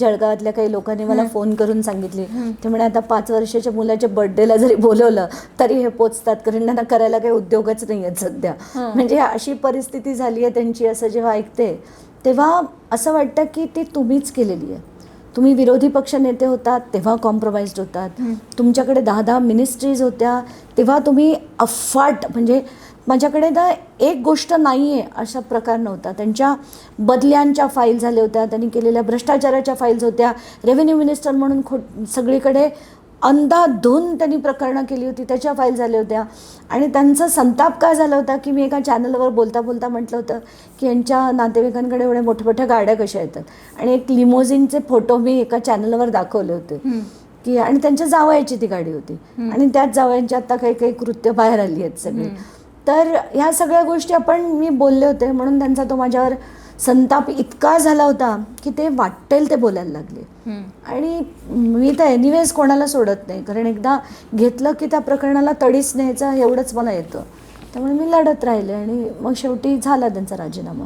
जळगावातल्या काही लोकांनी मला फोन करून सांगितले. ते म्हणे आता पाच वर्षाच्या मुलाच्या बर्थडेला जरी बोलवलं तरी हे पोचतात. कारण त्यांना करायला काही उद्योगच नाही आहेत सध्या म्हणजे अशी परिस्थिती झाली आहे त्यांची असं जेव्हा ऐकते तेव्हा असं वाटतं की ती तुम्हीच केलेली आहे. तुम्ही विरोधी पक्ष नेते होतात तेव्हा कॉम्प्रोमाइज्ड होतात. तुमच्याकडे दहा दहा मिनिस्ट्रीज होत्या तेव्हा तुम्ही अफाट म्हणजे माझ्याकडे ना एक गोष्ट नाही आहे अशा प्रकार नव्हता. त्यांच्या बदल्यांच्या फाईल झाल्या होत्या त्यांनी केलेल्या भ्रष्टाचाराच्या फाईल्स होत्या. रेव्हेन्यू मिनिस्टर म्हणून खो सगळीकडे अंधाधुंद त्यांनी प्रकरणं केली होती त्याच्या फाईल झाल्या होत्या. आणि त्यांचा संताप काय झाला होता की मी एका चॅनलवर बोलता बोलता म्हटलं होतं की यांच्या नातेवाईकांकडे एवढ्या मोठ्या मोठ्या गाड्या कशा येतात. आणि एक लिमोझिनचे फोटो मी एका चॅनलवर दाखवले होते. की आणि त्यांच्या जावयाची ती गाडी होती. आणि त्याच जावयांची आता काही काही कृत्य बाहेर आली आहेत सगळी. तर ह्या सगळ्या गोष्टी आपण मी बोलले होते म्हणून त्यांचा तो माझ्यावर संताप इतका झाला होता की ते वाटेल ते बोलायला लागले. आणि मी तर एनिवेज कोणाला सोडत नाही. कारण एकदा घेतलं की त्या प्रकरणाला तडीच न्यायचं एवढंच मला येतं. त्यामुळे मी लढत राहिले आणि मग शेवटी झाला त्यांचा राजीनामा.